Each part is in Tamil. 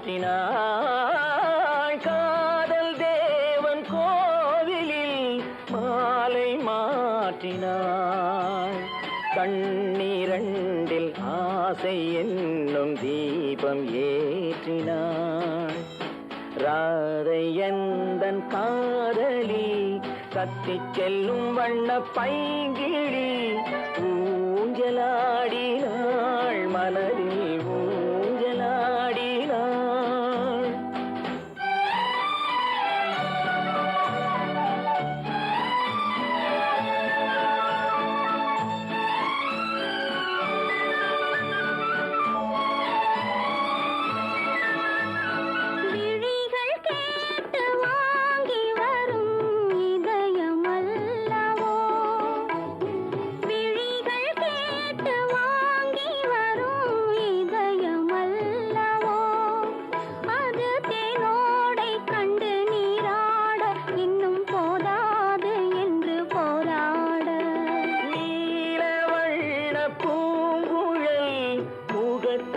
மாற்றினாள் காதல் தேவன் கோவிலில் மாலை மாற்றினாள் கண்ணீரண்டில் ஆசை என்னும் தீபம் ஏற்றினாள் ராதை எந்தன் காதலி கத்தி செல்லும் வண்ண பைங்கிழி ஊஞ்சலாடினாள் மலரி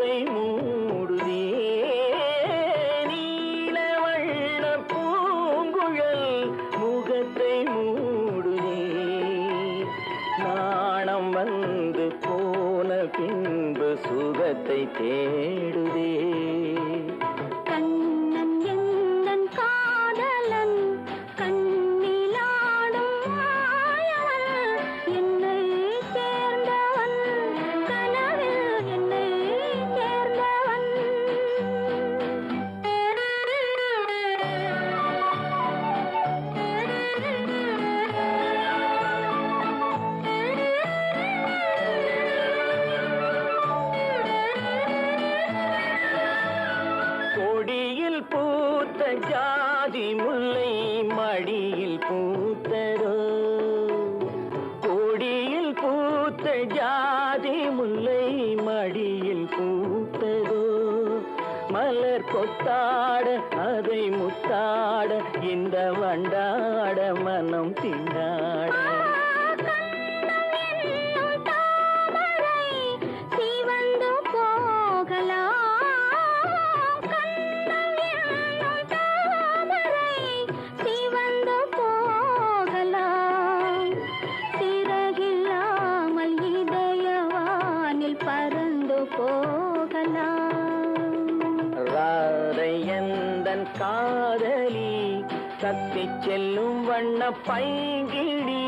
முகத்தை மூடுதே. நீல வண்ண பூங்குழல் முகத்தை மூடுதே. நாணம் வந்து போன பின்பு சுகத்தை தேடுதே. ஜாதி முல்லை மடியில் பூத்ததோ? கொடியில் பூத்த ஜாதி முல்லை மடியில் பூத்ததோ? மலர் கொத்தாட அதை முத்தாட இந்த வண்டாட மனம் திண்டாட தன் காதலி கத்திச் செல்லும் வண்ண பைங்கிடி